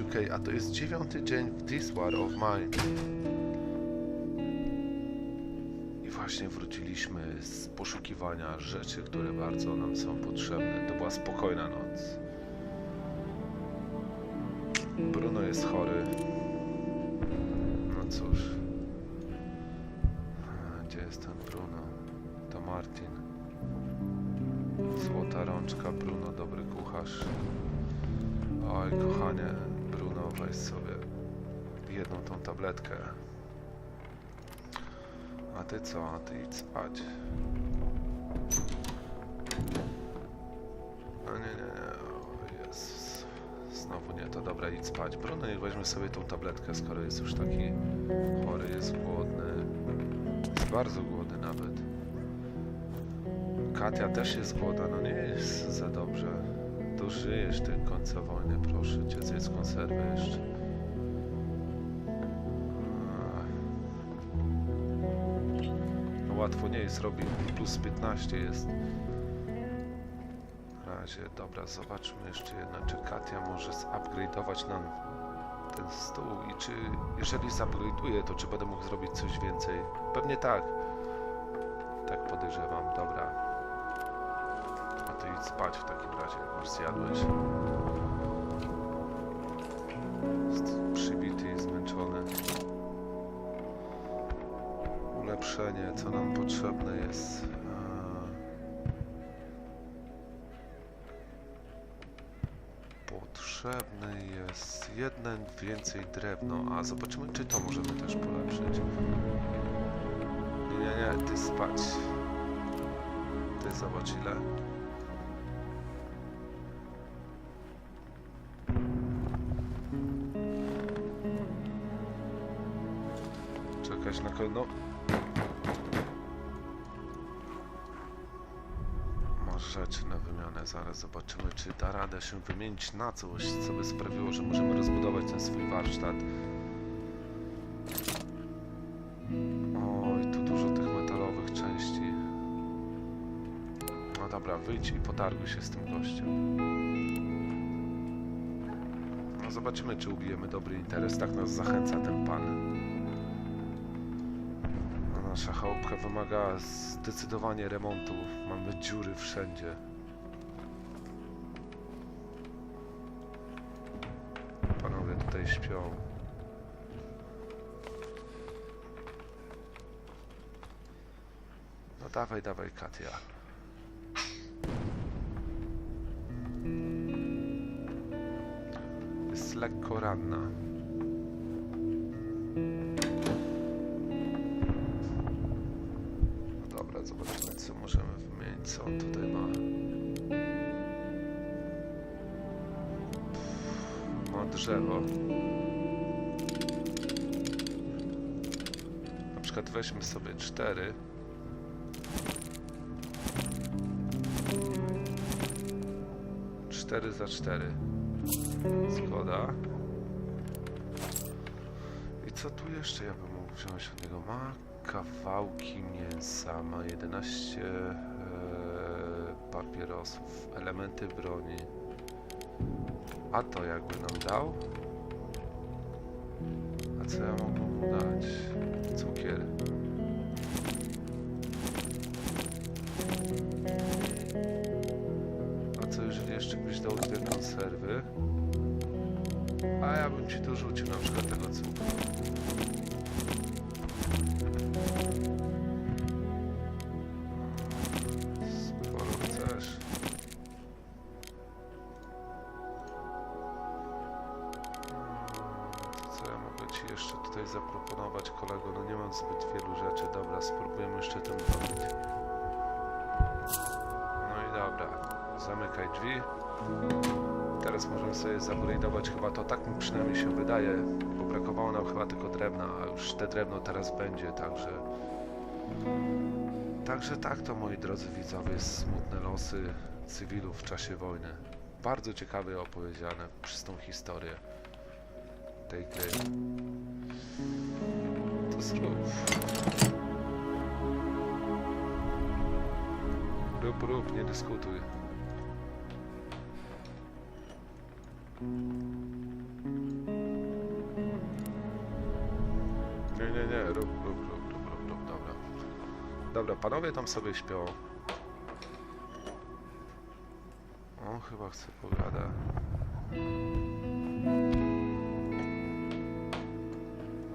UK, a to jest dziewiąty dzień w This War of Mine. I właśnie wróciliśmy z poszukiwania rzeczy, które bardzo nam są potrzebne. To była spokojna noc. Bruno jest chory. No cóż. Gdzie jest ten Bruno? To Martin. Złota rączka, Bruno, dobry kucharz. Oj, kochanie, Weź sobie jedną tą tabletkę. A ty co? A ty idź spać. No nie, nie, nie. Jezus. Znowu nie, to dobra, idź spać. Bruno, niech weźmie sobie tą tabletkę, skoro jest już taki chory, jest głodny. Jest bardzo głodny nawet. Katia też jest głodna, no nie jest za dobrze. Dożyjesz tej końca wojny, proszę cię, zjedz konserwę jeszcze. No łatwo nie jest, robi plus 15 jest. Na razie, dobra, zobaczmy jeszcze jedno, czy Katia może zupgrade'ować nam ten stół i czy, jeżeli zupgrade'uje, to czy będę mógł zrobić coś więcej? Pewnie tak. Tak podejrzewam, dobra. Spać w takim razie, jak już zjadłeś. Jest przybity i zmęczony. Ulepszenie, co nam potrzebne jest? Potrzebny jest jeden więcej drewno, a zobaczymy czy to możemy też polepszyć. Nie, nie, nie, ty spać. Ty zobacz ile. Czekać na kogo? No. Masz rzeczy na wymianę, zaraz zobaczymy czy da radę się wymienić na coś, co by sprawiło, że możemy rozbudować ten swój warsztat. Oj, tu dużo tych metalowych części. No dobra, wyjdź i potarguj się z tym gościem. No zobaczymy, czy ubijemy dobry interes. Tak nas zachęca ten pan. Nasza chałupka wymaga zdecydowanie remontu. Mamy dziury wszędzie. Panowie tutaj śpią. No dawaj, dawaj, Katia. Jest lekko ranna. Drzewo. Na przykład weźmy sobie cztery. Cztery za cztery. Zgoda. I co tu jeszcze ja bym mógł wziąć od niego? Ma kawałki mięsa, ma 11 e, papierosów, elementy broni. A to jakby nam dał? A co ja mógłbym mu dać? Cukier. A co jeżeli jeszcze byś dał dwie konserwy? A ja bym ci dorzucił na przykład tego cukru. Te drewno teraz będzie, także... Także tak to, moi drodzy widzowie, smutne losy cywilów w czasie wojny. Bardzo ciekawie opowiedziane przez tą historię tej gry. To zrób. Rób, rób, nie dyskutuj. Dobra, panowie tam sobie śpią. On chyba chce pogadać.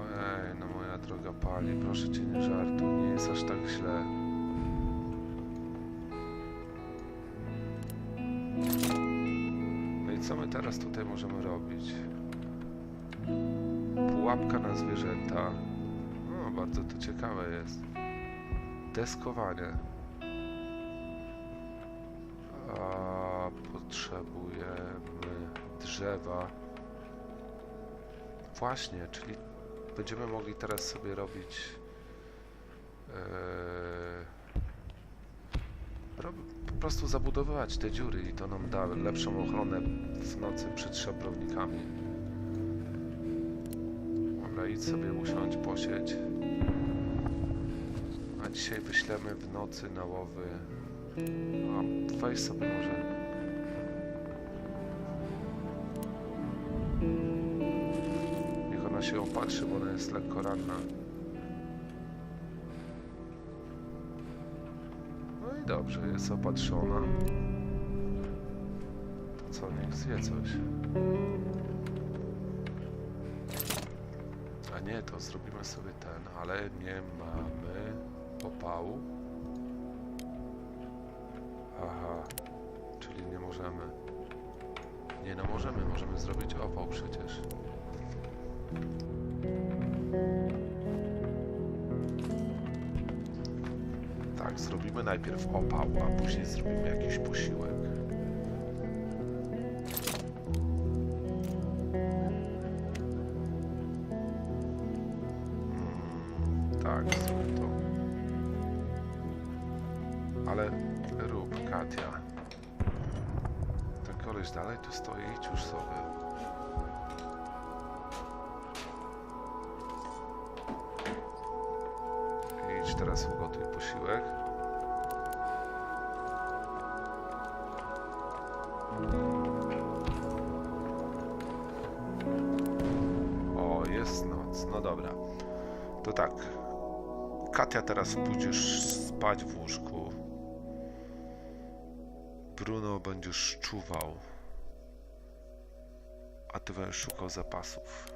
Ojej, no moja droga pali, proszę cię nie żartuj, nie jest aż tak źle. No i co my teraz tutaj możemy robić? Pułapka na zwierzęta. No, bardzo to ciekawe jest. Deskowanie. A potrzebujemy drzewa. Właśnie, czyli będziemy mogli teraz sobie robić rob, po prostu zabudowywać te dziury i to nam da lepszą ochronę w nocy przed szabrownikami. Dobra, idź sobie usiądź, posiedź. Dzisiaj wyślemy w nocy na łowy. A weź sobie może. Niech ona się opatrzy, bo ona jest lekko ranna. No i dobrze, jest opatrzona. To co, niech zje coś. A nie, to zrobimy sobie ten, ale nie mamy opału. Aha, czyli nie możemy. Nie no, możemy, możemy zrobić opał przecież. Tak, zrobimy najpierw opał, a później zrobimy jakiś posiłek. Rób, Katia. Ten koleś dalej tu stoi, idź już sobie. Idź teraz ugotuj posiłek. O, jest noc. No dobra. To tak. Katia, teraz pójdziesz spać w łóżku. Bruno będziesz czuwał. A ty będziesz szukał zapasów.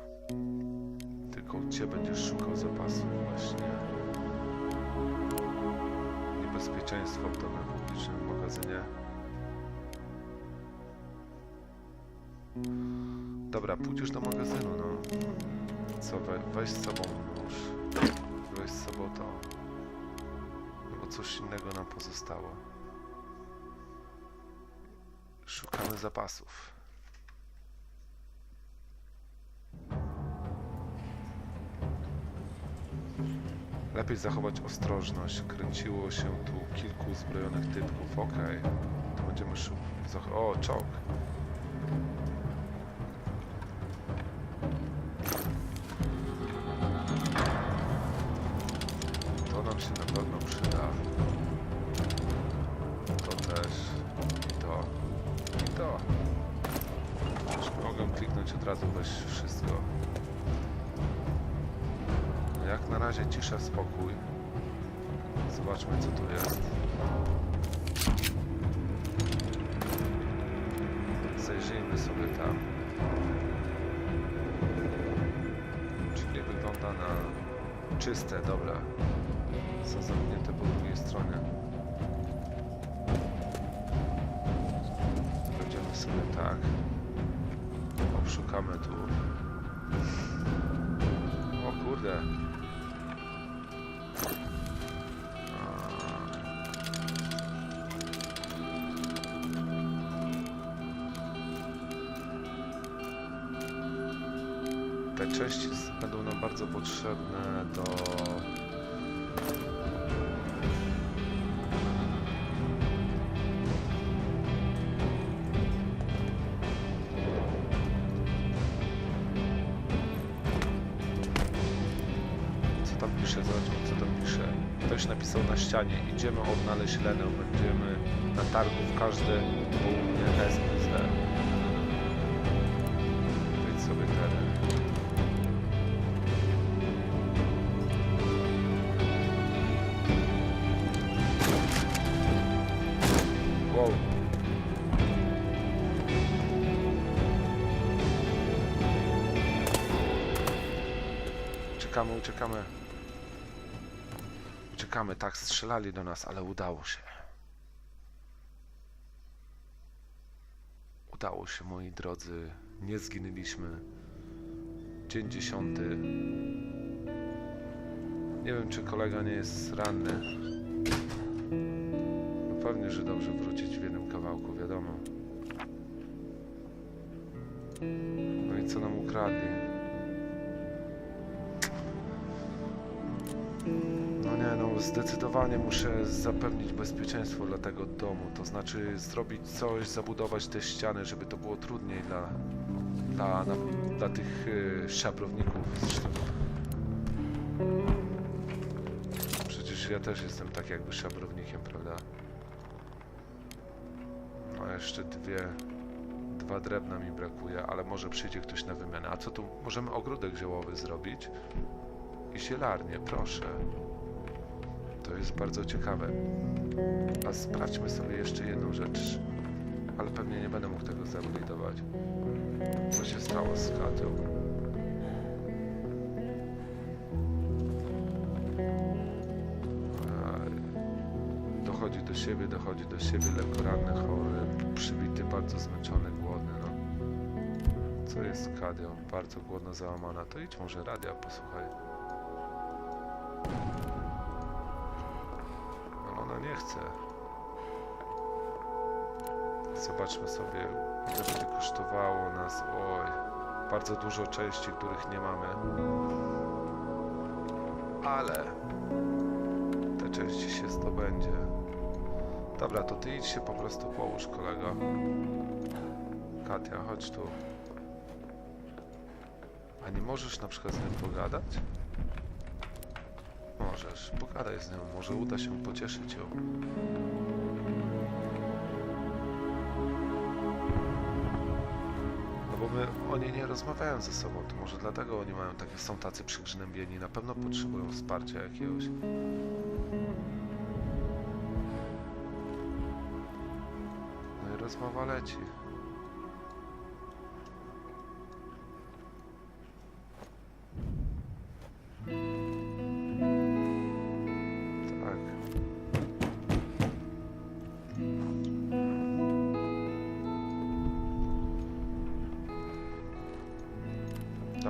Tylko gdzie będziesz szukał zapasów właśnie? Niebezpieczeństwo w domie publicznym w magazynie. Dobra, pójdziesz do magazynu, no. Co, we, weź z sobą nóż. Weź z sobą to. Bo coś innego nam pozostało. Szukamy zapasów. Lepiej zachować ostrożność. Kręciło się tu kilku uzbrojonych typków. Okej. To będziemy szukać. O, czołg. Wygląda na czyste, dobra. Są zamknięte po drugiej stronie. Będziemy sobie tak. Obszukamy tu. O kurde. Te bardzo potrzebne do Co tam pisze? Zobaczmy, co tam pisze. Ktoś napisał na ścianie, idziemy odnaleźć Lenę, będziemy na targu w każde południe. Uciekamy, uciekamy. Uciekamy, tak, strzelali do nas, ale udało się. Udało się, moi drodzy. Nie zginęliśmy. Dzień dziesiąty. Nie wiem, czy kolega nie jest ranny. No pewnie, że dobrze wrócić w jednym kawałku, wiadomo. No i co nam ukradli? No nie, no zdecydowanie muszę zapewnić bezpieczeństwo dla tego domu. To znaczy zrobić coś, zabudować te ściany, żeby to było trudniej dla, dla, na, dla tych y, szabrowników. Przecież ja też jestem tak jakby szabrownikiem, prawda? No jeszcze dwie, dwa drewna mi brakuje, ale może przyjdzie ktoś na wymianę. A co tu? Możemy ogródek ziołowy zrobić i zielarnię, proszę. To jest bardzo ciekawe. A sprawdźmy sobie jeszcze jedną rzecz. Ale pewnie nie będę mógł tego zabudować. Co się stało z Katią? Dochodzi do siebie, dochodzi do siebie, lekko ranny, chory, przybity, bardzo zmęczony, głodny, no. Co jest z Kadią? Bardzo głodna, załamana. To idź może radia, posłuchaj. Ona nie chce. Zobaczmy sobie, ile będzie kosztowało nas. Oj, bardzo dużo części, których nie mamy. Ale te części się zdobędzie. Dobra, to ty idź się po prostu połóż, kolego. Katia, chodź tu. A nie możesz na przykład z nim pogadać? Możesz, pogadaj z nią, może uda się pocieszyć ją. No bo my, oni nie rozmawiają ze sobą, to może dlatego oni mają takie, są tacy przygnębieni, na pewno potrzebują wsparcia jakiegoś. No i rozmowa leci.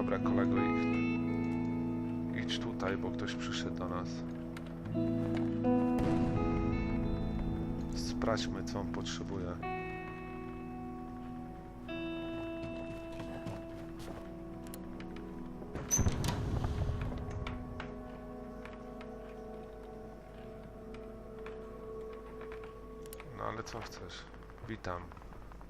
Dobra, kolego, idź, idź tutaj, bo ktoś przyszedł do nas. Sprawdźmy, co on potrzebuje. No ale co chcesz? Witam.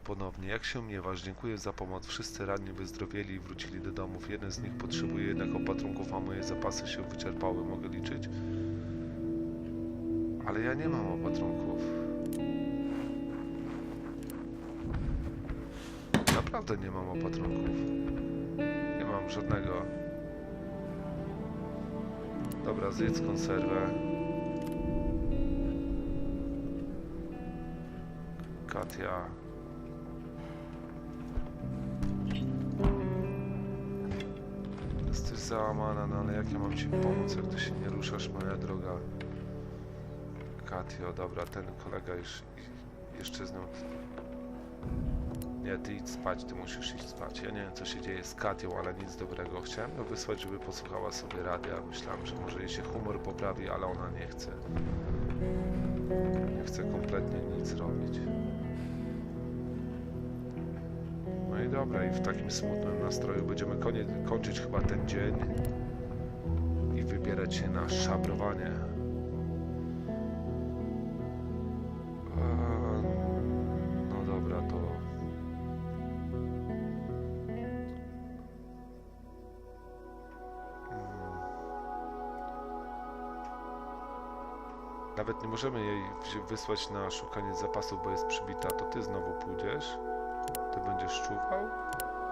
Ponownie, jak się miewasz? Dziękuję za pomoc. Wszyscy ranni wyzdrowieli i wrócili do domów. Jeden z nich potrzebuje jednak opatrunków, a moje zapasy się wyczerpały. Mogę liczyć? Ale ja nie mam opatrunków. Naprawdę nie mam opatrunków. Nie mam żadnego. Dobra, zjedz konserwę. Katia. Załamana, no ale jak ja mam ci pomóc, jak ty się nie ruszasz, moja droga? Katio, dobra, ten kolega już jeszcze z nią... Nie, ty idź spać, ty musisz iść spać. Ja nie wiem, co się dzieje z Katią, ale nic dobrego. Chciałem ją wysłać, żeby posłuchała sobie radia. Myślałem, że może jej się humor poprawi, ale ona nie chce. Nie chce kompletnie nic robić. Dobra, i w takim smutnym nastroju będziemy konie, kończyć chyba ten dzień i wybierać się na szabrowanie. No dobra, to. Nawet nie możemy jej wysłać na szukanie zapasów, bo jest przybita. To ty znowu pójdziesz. Ty będziesz czuwał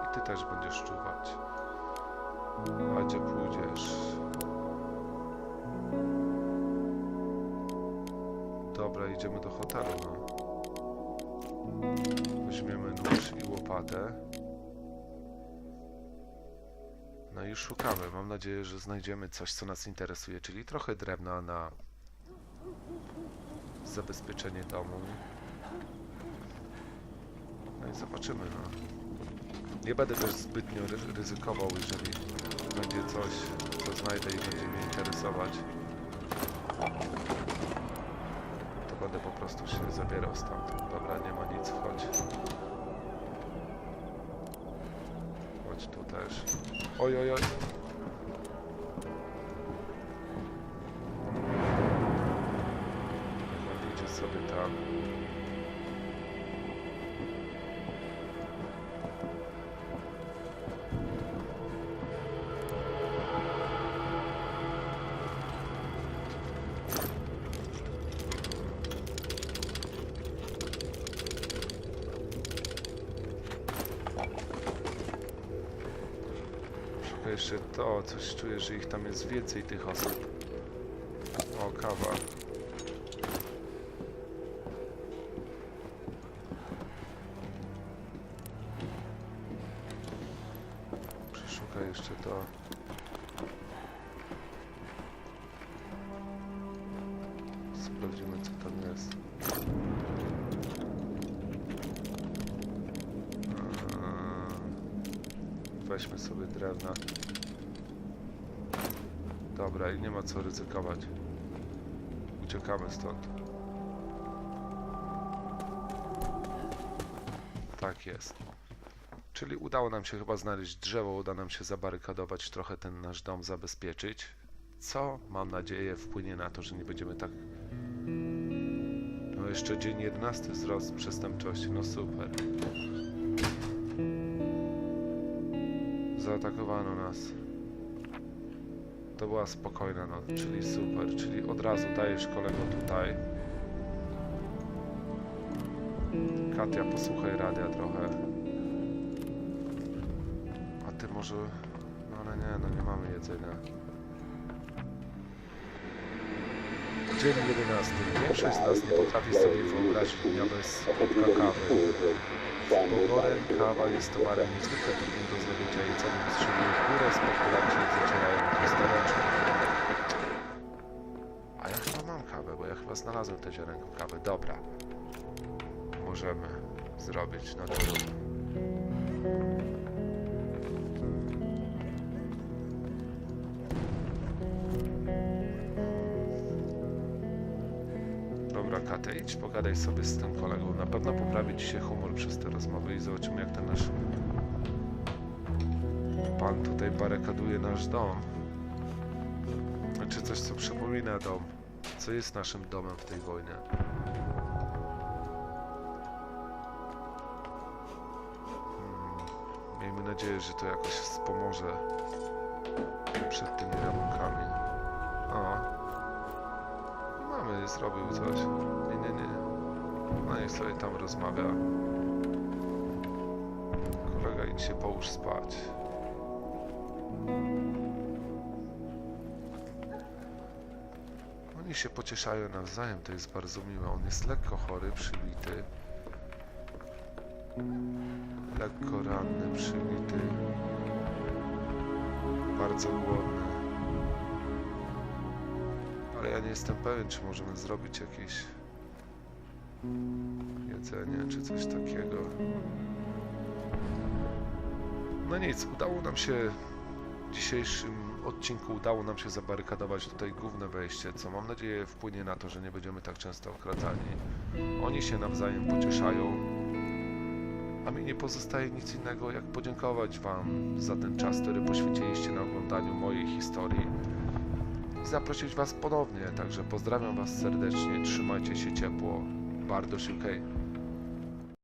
i ty też będziesz czuwać. A gdzie pójdziesz? Dobra, idziemy do hotelu, no. Weźmiemy nóż i łopatę. No i szukamy. Mam nadzieję, że znajdziemy coś, co nas interesuje, czyli trochę drewna na zabezpieczenie domu. No i zobaczymy, no. Nie będę też zbytnio ry- ryzykował, jeżeli będzie coś, co znajdę i będzie mnie interesować. To będę po prostu się zabierał stąd. Dobra, nie ma nic, chodź. Chodź tu też. Oj, oj, oj. Jeszcze to, coś czuję, że ich tam jest więcej tych osób. O, kawa. Przeszukaj jeszcze to. Sprawdzimy co tam jest. Weźmy sobie drewna. Dobra, i nie ma co ryzykować. Uciekamy stąd. Tak jest. Czyli udało nam się chyba znaleźć drzewo, uda nam się zabarykadować, trochę ten nasz dom zabezpieczyć. Co, mam nadzieję, wpłynie na to, że nie będziemy tak... No jeszcze dzień 11, wzrost przestępczości, no super. Zaatakowano nas. To była spokojna noc, czyli super, czyli od razu dajesz kolego tutaj. Katia, posłuchaj radia trochę. A ty może... No ale nie, no nie mamy jedzenia. Dzień 11. Większość z nas nie potrafi sobie wyobrazić dnia bez kubka kawy. W Bogoren kawa jest towarem niezwykle trudnym do zdobycia i ceny wystrzeliły w górę, spekulanci historycznie. A ja chyba mam kawę, bo ja chyba znalazłem tę ziarenką kawy. Dobra. Możemy zrobić na dole. Pogadaj sobie z tym kolegą. Na pewno poprawi ci się humor przez te rozmowy i zobaczymy, jak ten nasz pan tutaj barykaduje nasz dom. Czy coś, co przypomina dom. Co jest naszym domem w tej wojnie. Hmm, Miejmy nadzieję, że to jakoś wspomoże przed tymi ramkami. O, Mamy, zrobił coś. Nie, nie, nie. No niech sobie tam rozmawia. Kolega, idź się połóż spać. Oni się pocieszają nawzajem, to jest bardzo miłe. On jest lekko chory, przybity. Lekko ranny, przybity. Bardzo głodny. Nie jestem pewien, czy możemy zrobić jakieś jedzenie, czy coś takiego. No nic, udało nam się w dzisiejszym odcinku udało nam się zabarykadować tutaj główne wejście, co mam nadzieję wpłynie na to, że nie będziemy tak często okradzani. Oni się nawzajem pocieszają, a mi nie pozostaje nic innego, jak podziękować Wam za ten czas, który poświęciliście na oglądaniu mojej historii zaprosić Was ponownie. Także pozdrawiam Was serdecznie, trzymajcie się ciepło. Bardosz UK.